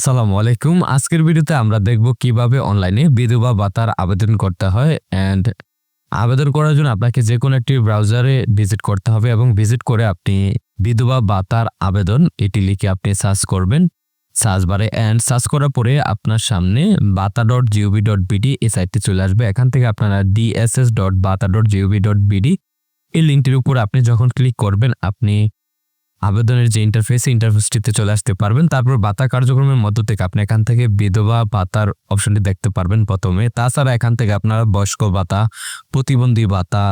আসসালামু আলাইকুম। আজকের ভিডিওতে আমরা দেখব কীভাবে অনলাইনে বিধবা ভাতার আবেদন করতে হয় অ্যান্ড আবেদন করার জন্য আপনাকে যে কোনো একটি ব্রাউজারে ভিজিট করতে হবে এবং ভিজিট করে আপনি বিধবা ভাতার আবেদন এটি লিখে আপনি সার্চ করবেন। সার্চ বারে অ্যান্ড সার্চ করার পরে আপনার সামনে বাতা ডট জিওভি ডট বিডি এই সাইটটি চলে আসবে। এখান থেকে আপনারা ডিএসএস ডট বাতা ডট জিওভি ডট বিডি এই লিঙ্কটির উপর আপনি যখন ক্লিক করবেন, আপনি আবেদনের যে ইন্টারফেস ইন্টারফেসটিতে চলে আসতে পারবেন। তারপর ভাতা কার্যক্রমের মধ্য থেকে আপনি এখান থেকে বিধবা ভাতার অপশনটি দেখতে পারবেন প্রথমে। তাছাড়া এখান থেকে আপনারা বয়স্ক ভাতা প্রতিবন্ধী ভাতা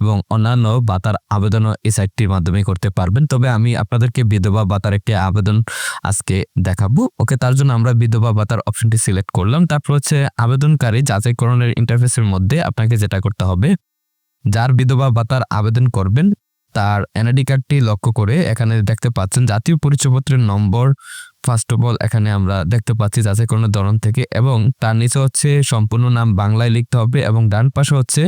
এবং অন্যান্য ভাতার আবেদনও এই সাইটটির মাধ্যমে করতে পারবেন। তবে আমি আপনাদেরকে বিধবা ভাতার একটি আবেদন আজকে দেখাবো। ওকে, তার জন্য আমরা বিধবা ভাতার অপশনটি সিলেক্ট করলাম। তারপর হচ্ছে আবেদনকারী যাচাইকরণের ইন্টারফেসের মধ্যে আপনাকে যেটা করতে হবে, যার বিধবা ভাতার আবেদন করবেন তার এনআইডি কার্ডটি লক্ষ্য করে এখানে দেখতে পাচ্ছেন জাতীয় পরিচয়পত্রের নম্বর। ফার্স্ট অফ অল এখানে আমরা দেখতে পাচ্ছি যাচাইকরণের ধরন থেকে এবং তার নিচে হচ্ছে সম্পূর্ণ নাম বাংলায় লিখতে হবে এবং ডান পাশে হচ্ছে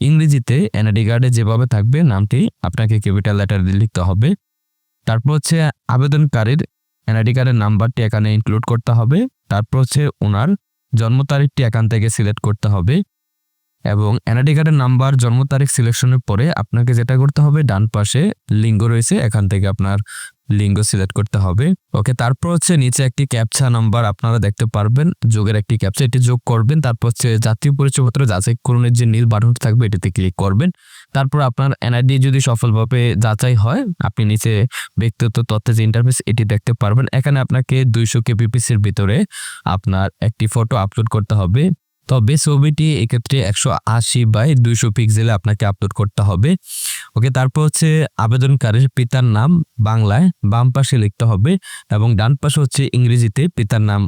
ইংরেজিতে এনআইডি কার্ডে যেভাবে থাকবে নামটি আপনাকে ক্যাপিটাল লেটার দিয়ে লিখতে হবে। তারপর হচ্ছে আবেদনকারীর এনআইডি কার্ডের নাম্বারটি এখানে ইনক্লুড করতে হবে। তারপর হচ্ছে ওনার জন্ম তারিখটি এখান থেকে সিলেক্ট করতে হবে। এবং এনআইডি কার্ডের নাম্বার, জন্ম তারিখ সিলেকশনের পরে আপনাকে যেটা করতে হবে, ডান পাশে লিঙ্গ রয়েছে, এখান থেকে আপনার লিঙ্গ সিলেক্ট করতে হবে। ওকে তারপর হচ্ছে নিচে একটি ক্যাপচা নাম্বার আপনারা দেখতে পারবেন, যোগের একটি ক্যাপচা এটি যোগ করবেন, তারপর হচ্ছে জাতীয় পরিচয়পত্র, যাচাই করণের যে নীল বাটনটি থাকবে, এটিতে ক্লিক করবেন। তারপর আপনার এনআইডি যদি সফলভাবে যাচাই হয়, আপনি নিচে ব্যক্তিগত তথ্যের যে ইন্টারফেস এটি দেখতে পারবেন। এখানে আপনাকে দুইশো কেপিপিসির ভিতরে আপনার একটি ফটো আপলোড করতে হবে। তবে ছবিটি এক্ষেত্রে একশো আশি বাই দুইশো পিক্সেলে আপনাকে আপলোড করতে হবে। ওকে, তারপর হচ্ছে আবেদনকারীর পিতার নাম বাংলায় বাম পাশে লিখতে হবে এবং ডান পাশে হচ্ছে ইংরেজিতে পিতার নাম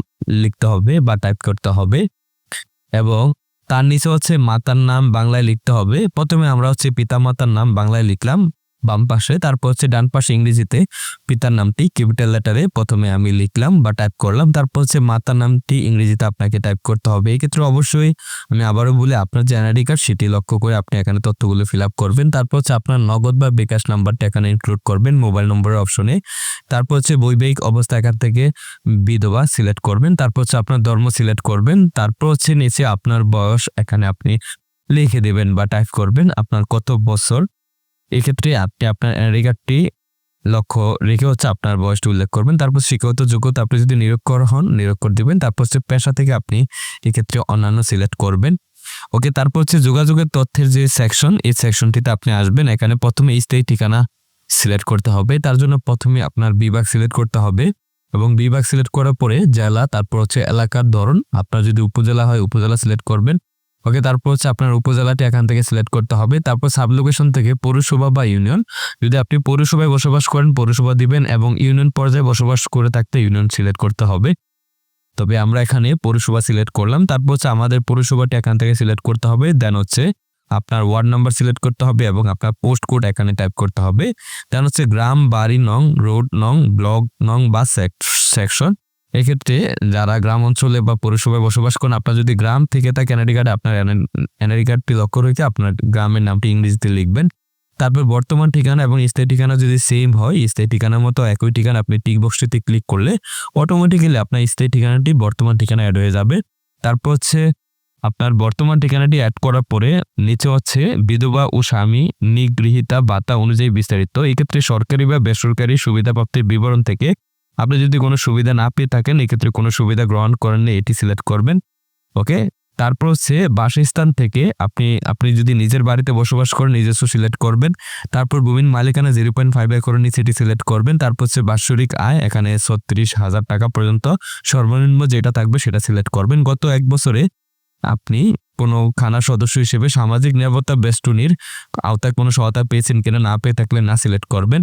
লিখতে হবে বা টাইপ করতে হবে এবং তার নিচে হচ্ছে মাতার নাম বাংলায় লিখতে হবে। প্রথমে আমরা হচ্ছে পিতা মাতার নাম বাংলায় লিখলাম। বাম পাশে, তারপর হচ্ছে ডান পাশে ইংরেজিতে পিতার নামটি ক্যাপিটাল লেটারে প্রথমে আমি লিখলাম বা টাইপ করলাম, তারপর হচ্ছে মাতার নামটি ইংরেজিতে আপনাকে টাইপ করতে হবে। এই ক্ষেত্রে অবশ্যই আমি আবারও বলি, আপনার যে এনআইডি কার্ড সেটি লক্ষ্য করে আপনি এখানে তথ্যগুলো ফিল আপ করবেন। তারপর হচ্ছে আপনার নগদ বা বিকাশ নাম্বারটা এখানে ইনক্লুড করবেন মোবাইল নম্বরের অপশনে তারপর হচ্ছে বৈবাহিক অবস্থা এখান থেকে বিধবা সিলেক্ট করবেন, তারপর হচ্ছে আপনার ধর্ম সিলেক্ট করবেন, তারপর হচ্ছে নিচে আপনার বয়স এখানে আপনি লিখে দেবেন বা টাইপ করবেন। আপনার কত বছর এক্ষেত্রে আপনি আপনার কার্ডটি লক্ষ্য রেখে হচ্ছে আপনার বয়সটি উল্লেখ করবেন। তারপর শিক্ষাগত যোগ্যতা আপনি যদি নিরক্ষর হন, নিরক্ষর দিবেন, তারপর হচ্ছে পেশা থেকে আপনি এক্ষেত্রে অন্যান্য সিলেক্ট করবেন। ওকে, তারপর হচ্ছে যোগাযোগের তথ্যের যে সেকশন এই সেকশনটিতে আপনি আসবেন। এখানে প্রথমে স্থায়ী ঠিকানা সিলেক্ট করতে হবে। তার জন্য প্রথমে আপনার বিভাগ সিলেক্ট করতে হবে এবং বিভাগ সিলেক্ট করার পরে জেলা, তারপর হচ্ছে এলাকার ধরন। আপনার যদি উপজেলা হয়, উপজেলা সিলেক্ট করবেন। ওকে তারপর হচ্ছে আপনার উপজেলাটি এখান থেকে সিলেক্ট করতে হবে। তারপর সাব লোকেশন থেকে পৌরসভা বা ইউনিয়ন যদি আপনি পৌরসভায় বসবাস করেন, পৌরসভা দিবেন এবং ইউনিয়ন পর্যায়ে বসবাস করে থাকতে ইউনিয়ন সিলেক্ট করতে হবে। তবে আমরা এখানে পৌরসভা সিলেক্ট করলাম। তারপর হচ্ছে আমাদের পৌরসভাটি এখান থেকে সিলেক্ট করতে হবে। দেন হচ্ছে আপনার ওয়ার্ড নাম্বার সিলেক্ট করতে হবে এবং আপনার পোস্ট কোড এখানে টাইপ করতে হবে। দেন হচ্ছে গ্রাম, বাড়ি, নং রোড নং ব্লক নং বা সেকশন এক্ষেত্রে যারা গ্রাম অঞ্চলে বা পৌরসভায় বসবাস করেন, আপনার যদি গ্রাম থেকে থাকে এনআইডি কার্ডে আপনার এনআইডি কার্ডটি লক্ষ্য রয়েছে আপনার গ্রামের নামটি ইংরেজিতে লিখবেন। তারপর বর্তমান ঠিকানা এবং স্থায়ী ঠিকানা যদি সেম হয়, স্থায়ী ঠিকানার মতো একই ঠিকানা আপনি টিক বক্সটিতে ক্লিক করলে অটোমেটিক্যালি আপনার স্থায়ী ঠিকানাটি বর্তমান ঠিকানা অ্যাড হয়ে যাবে। তারপর হচ্ছে আপনার বর্তমান ঠিকানাটি অ্যাড করার পরে নিচে হচ্ছে বিধবা ও স্বামী নিগৃহীতা ভাতা অনুযায়ী বিস্তারিত। এক্ষেত্রে সরকারি বা বেসরকারি সুবিধা প্রাপ্তির বিবরণ থেকে আপনি যদি কোনো সুবিধা না পেয়ে থাকেন, এক্ষেত্রে কোনো সুবিধা গ্রহণ করেননি এটি সিলেক্ট করবেন, ওকে? তারপর হচ্ছে বাসস্থান থেকে আপনি আপনি যদি নিজের বাড়িতে বসবাস করেন, নিজস্ব সিলেক্ট করবেন, তারপর ভূমির মালিকানা জিরো পয়েন্ট ফাইভ একর নিচে এটি সিলেক্ট করবেন, তারপর হচ্ছে বাৎসরিক আয়, এখানে ছত্রিশ হাজার টাকা পর্যন্ত সর্বনিম্ন যেটা থাকবে সেটা সিলেক্ট করবেন। গত এক বছরে আপনি কোনো খানা সদস্য হিসেবে সামাজিক নিরাপত্তা বেষ্টনীর আওতায় কোনো সহায়তা পেয়েছেন কিনা, না পেয়ে থাকলে না সিলেক্ট করবেন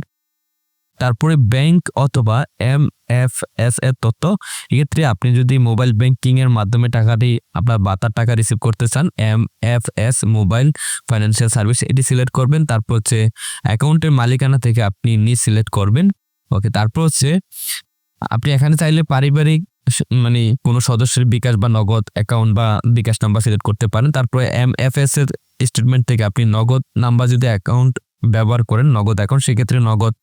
তারপরে ব্যাংক অথবা এম এফ এস এর তথ্য। এক্ষেত্রে আপনি যদি মোবাইল ব্যাংকিং এর মাধ্যমে টাকাটি আপনার বাতার টাকা রিসিভ করতে চান M F S mobile financial service এটি সিলেক্ট করবেন। তারপর হচ্ছে অ্যাকাউন্টের মালিকানা থেকে আপনি নিজ সিলেক্ট করবেন। ওকে তারপর হচ্ছে আপনি এখানে চাইলে পারিবারিক মানে কোনো সদস্যের বিকাশ বা নগদ অ্যাকাউন্ট বা বিকাশ নাম্বার সিলেক্ট করতে পারেন। তারপরে এম এফ এস এর স্টেটমেন্ট থেকে আপনি নগদ নাম্বার যদি অ্যাকাউন্ট ব্যবহার করেন, নগদ অ্যাকাউন্ট সেক্ষেত্রে নগদ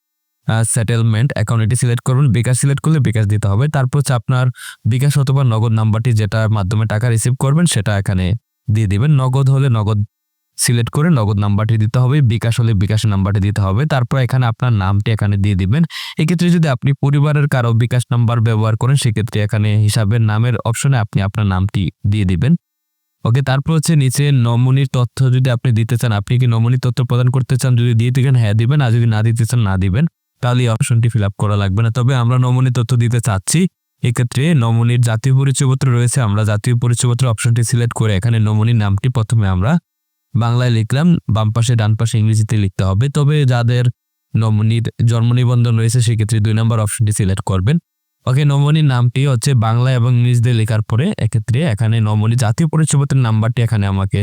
সেটেলমেন্ট অ্যাকাউন্ট এটি সিলেক্ট করবেন বিকাশ সিলেক্ট করলে বিকাশ দিতে হবে। তারপর হচ্ছে আপনার বিকাশ অথবা নগদ নাম্বারটি যেটার মাধ্যমে টাকা রিসিভ করবেন, সেটা এখানে দিয়ে দিবেন। নগদ হলে নগদ সিলেক্ট করে নগদ নাম্বারটি দিতে হবে। বিকাশ হলে বিকাশের নাম্বারটি দিতে হবে। তারপর এখানে আপনার নামটি এখানে দিয়ে দিবেন। এক্ষেত্রে যদি আপনি পরিবারের কারও বিকাশ নাম্বার ব্যবহার করেন, সেক্ষেত্রে এখানে হিসাবের নামের অপশনে আপনি আপনার নামটি দিয়ে দিবেন। ওকে, তারপর হচ্ছে নিচে নমুনির তথ্য যদি আপনি দিতে চান, আপনি কি নমুনির তথ্য প্রদান করতে চান? যদি দিয়ে থাকেন হ্যাঁ দিবেন। আর যদি না দিতে চান, না দিবেন। তাহলে এই অপশনটি ফিল করা লাগবে না। তবে আমরা নমুনি তথ্য দিতে চাচ্ছি। এক্ষেত্রে নমুনির জাতীয় পরিচয়পত্র রয়েছে, আমরা জাতীয় পরিচয়পত্র অপশনটি সিলেক্ট করে এখানে নমুনির নামটি প্রথমে আমরা বাংলায় লিখলাম, বাম পাশে ডান পাশে ইংরেজিতে লিখতে হবে। তবে যাদের নমুনির জন্ম নিবন্ধন রয়েছে, সেক্ষেত্রে দুই নম্বর অপশনটি সিলেক্ট করবেন। ওকে, নমনির নামটি হচ্ছে বাংলা এবং ইংরেজিতে লেখার পরে এক্ষেত্রে এখানে নমনি জাতীয় পরিচয়পত্রের নাম্বারটি এখানে আমাকে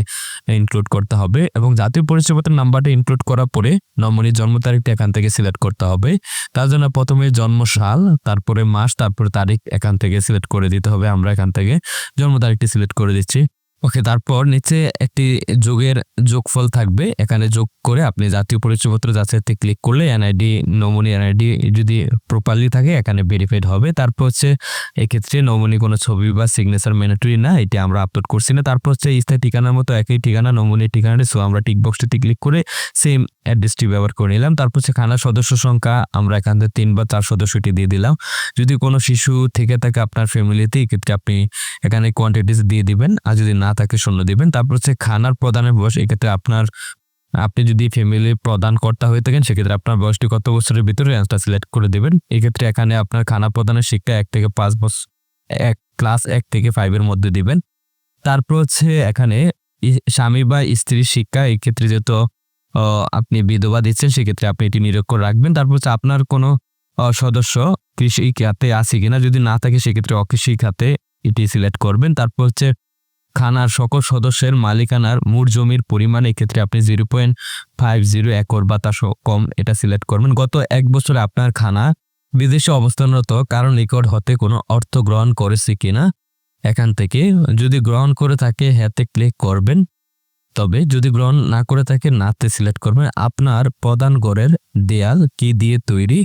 ইনক্লুড করতে হবে এবং জাতীয় পরিচয়পত্রের নাম্বারটি ইনক্লুড করার পরে নমনির জন্ম তারিখটি এখান থেকে সিলেক্ট করতে হবে। তার জন্য প্রথমে জন্ম সাল, তারপরে মাস, তারপরে তারিখ এখান থেকে সিলেক্ট করে দিতে হবে। আমরা এখান থেকে জন্ম তারিখটি সিলেক্ট করে দিচ্ছি। ওকে, তারপর নিচে একটি যোগের যোগফল থাকবে। এখানে যোগ করে আপনি জাতীয় পরিচয়পত্র যাচাইতে ক্লিক করলে এনআইডি, নমুনি এনআইডি যদি প্রপারলি থাকে, এখানে ভেরিফাইড হবে। তারপর হচ্ছে এক্ষেত্রে নমুনি কোনো ছবি বা সিগনেচার ম্যান্ডেটরি না, এটি আমরা আপলোড করছি না। তারপর হচ্ছে স্থায়ী ঠিকানার মতো একই ঠিকানা, নমুনি ঠিকানাটি সো আমরা টিকবক্সটিতে ক্লিক করে সেম অ্যাড্রেসটি ব্যবহার করে নিলাম। তারপর হচ্ছে খানার সদস্য সংখ্যা আমরা এখান থেকে তিন বা চার সদস্যটি দিয়ে দিলাম। যদি কোনো শিশু থেকে থাকে আপনার ফ্যামিলিতে এক্ষেত্রে আপনি এখানে কোয়ান্টিটিস দিয়ে দিবেন। আর যদি না থাকে, শূন্য দিবেন। তারপর হচ্ছে খানার প্রদানের বয়স, এক্ষেত্রে আপনার, আপনি যদি ফ্যামিলি প্রদান কর্তা হয়ে থাকেন, সেক্ষেত্রে আপনার বয়সটি কত বছরের ভিতরে রেঞ্জটা সিলেক্ট করে দেবেন। এক্ষেত্রে এখানে আপনার খানা প্রদানের শিক্ষা এক থেকে পাঁচ বছর, এক ক্লাস এক থেকে ফাইভের মধ্যে দিবেন। তারপর হচ্ছে এখানে স্বামী বা স্ত্রীর শিক্ষা, এক্ষেত্রে ক্ষেত্রে যেহেতু আপনি বিধবা দিচ্ছেন, সেক্ষেত্রে আপনি এটি নিরক্ষর রাখবেন। তারপর হচ্ছে আপনার কোনো সদস্য কৃষি খাতে আছে কিনা, যদি না থাকে, সেক্ষেত্রে অকৃষি খাতে এটি সিলেক্ট করবেন। তারপর হচ্ছে খানার সকল সদস্যের মালিকানার মূল জমির পরিমাণ, এক্ষেত্রে আপনি zero point five zero acre বা তার কম এটা সিলেক্ট করবেন। গত এক বছরে আপনার খানা বিদেশে অবস্থানরত কারণ রেকর্ড হতে কোনো অর্থ গ্রহণ করেছে কিনা, এখান থেকে যদি গ্রহণ করে থাকে হ্যাতে ক্লিক করবেন। তবে যদি গ্রহণ না করে থাকে, নাতে সিলেক্ট করবেন আপনার প্রধান গড়ের দেয়াল কি দিয়ে তৈরি?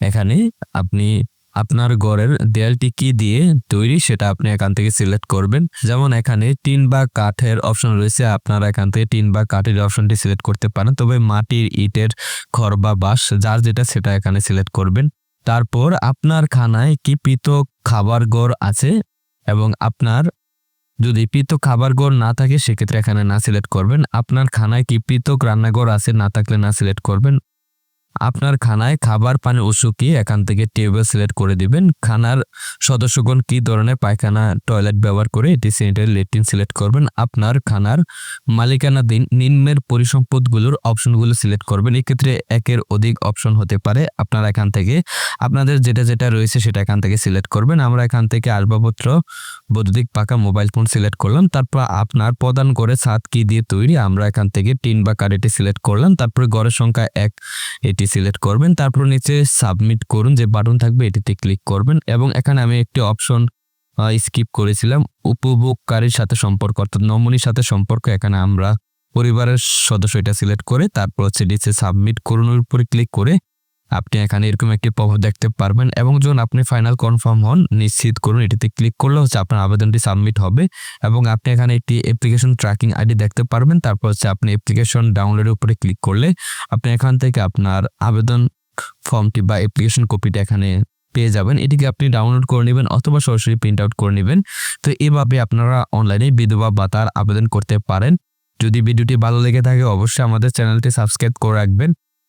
এখানে আপনি আপনার গড়ের দেয়ালটি কি দিয়ে তৈরি সেটা আপনি এখান থেকে সিলেক্ট করবেন। যেমন এখানে টিন বা কাঠের অপশন রয়েছে, আপনারা এখান থেকে টিন বা কাঠের অপশনটি সিলেক্ট করতে পারেন। তবে মাটির, ইটের, খড় বা বাঁশ, যার যেটা সেটা এখানে সিলেক্ট করবেন। তারপর আপনার খানায় কি পৃথক খাবার গড় আছে এবং আপনার যদি পৃথক খাবার গড় না থাকে, সেক্ষেত্রে এখানে না সিলেক্ট করবেন। আপনার খানায় কি পৃথক রান্নাঘর আছে না থাকলে না সিলেক্ট করবেন। আপনার খানায় খাবার পানির উৎস কি? এখান থেকে টেবিল সিলেক্ট করে দিবেন। খানার সদস্যগণ কি ধরনের পায়খানা টয়লেট ব্যবহার করে এটি স্যানিটারি লেট্রিন সিলেক্ট করবেন? আপনার খানার মালিকানা দিন নিম্নের পরিসম্পদগুলোর অপশনগুলো সিলেক্ট করবেন। এক্ষেত্রে একের অধিক অপশন হতে পারে। আপনারা এখান থেকে আপনাদের যেটা যেটা রয়েছে সেটা এখান থেকে সিলেক্ট করবেন। আমরা এখান থেকে আসবাবপত্র, বৈদ্যুতিক পাকা মোবাইল ফোন সিলেক্ট করলাম। তারপর আপনার প্রদান করে ছাদ কি দিয়ে তৈরি? আমরা এখান থেকে টিন বা কারেটি সিলেক্ট করলাম। তারপরে ঘরের সংখ্যা এক, এটি সিলেক্ট করবেন, তারপর নিচে সাবমিট করুন, যে বাটন থাকবে এটিতে ক্লিক করবেন এবং এখানে আমি একটি অপশন স্কিপ করেছিলাম, উপভোগকারীর সাথে সম্পর্ক, অর্থাৎ নমনির সাথে সম্পর্ক, এখানে আমরা পরিবারের সদস্য এটা সিলেক্ট করে তারপর হচ্ছে নিচে সাবমিট করুন, উপরে ক্লিক করে আপনি এখানে এরকম একটি প্রভাব দেখতে পারবেন এবং যখন আপনি ফাইনাল কনফার্ম হন, নিশ্চিত করুন এটিতে ক্লিক করলে হচ্ছে আপনার আবেদনটি সাবমিট হবে এবং আপনি এখানে একটি অ্যাপ্লিকেশন ট্র্যাকিং আইডি দেখতে পারবেন। তারপর হচ্ছে আপনি অ্যাপ্লিকেশন ডাউনলোডের উপরে ক্লিক করলে আপনি এখান থেকে আপনার আবেদন ফর্মটি বা অ্যাপ্লিকেশন কপিটা এখানে পেয়ে যাবেন। এটিকে আপনি ডাউনলোড করে নেবেন অথবা সরাসরি প্রিন্ট আউট করে নেবেন। তো এভাবে আপনারা অনলাইনে বিধবা ভাতার আবেদন করতে পারেন। যদি ভিডিওটি ভালো লেগে থাকে, অবশ্যই আমাদের চ্যানেলটি সাবস্ক্রাইব করে রাখবেন।